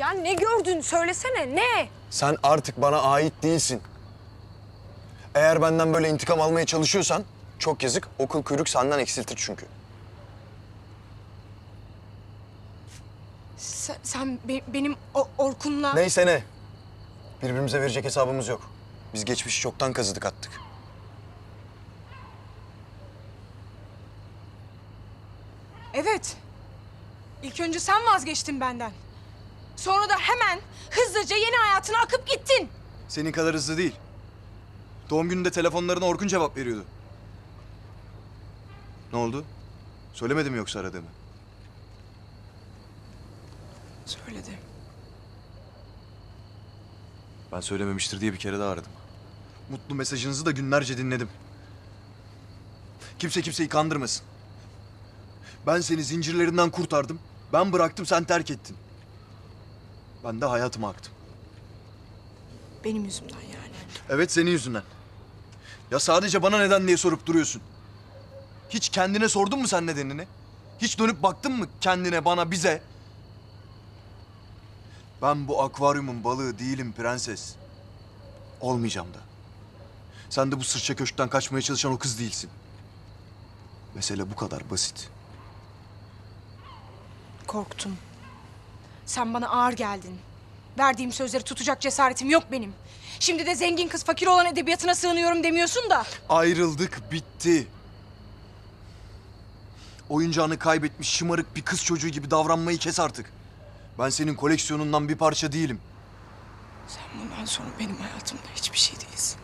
Ya ne gördün söylesene ne? Sen artık bana ait değilsin. Eğer benden böyle intikam almaya çalışıyorsan çok yazık. Okul kuyruk senden eksiltir çünkü. Sen, sen be- benim o- Orkun'la... Neyse ne. Birbirimize verecek hesabımız yok. Biz geçmişi çoktan kazıdık attık. Evet. İlk önce sen vazgeçtin benden. Sonra da hemen hızlıca yeni hayatına akıp gittin. Senin kadar hızlı değil. Doğum gününde telefonlarına Orkun cevap veriyordu. Ne oldu? Söylemedim yoksa aradığımı? Söyledi. Ben söylememiştir diye bir kere daha aradım. Mutlu mesajınızı da günlerce dinledim. Kimse kimseyi kandırmasın. Ben seni zincirlerinden kurtardım. Ben bıraktım, sen terk ettin. Ben de hayatıma aktım. Benim yüzümden yani. Evet senin yüzünden. Ya sadece bana neden diye sorup duruyorsun. Hiç kendine sordun mu sen nedenini? Hiç dönüp baktın mı kendine, bana, bize? Ben bu akvaryumun balığı değilim prenses. Olmayacağım da. Sen de bu sırça köşkten kaçmaya çalışan o kız değilsin. Mesele bu kadar basit. Korktum. Sen bana ağır geldin. Verdiğim sözleri tutacak cesaretim yok benim. Şimdi de zengin kız fakir olan edebiyatına sığınıyorum demiyorsun da. Ayrıldık, bitti. Oyuncağını kaybetmiş şımarık bir kız çocuğu gibi davranmayı kes artık. Ben senin koleksiyonundan bir parça değilim. Sen bundan sonra benim hayatımda hiçbir şey değilsin.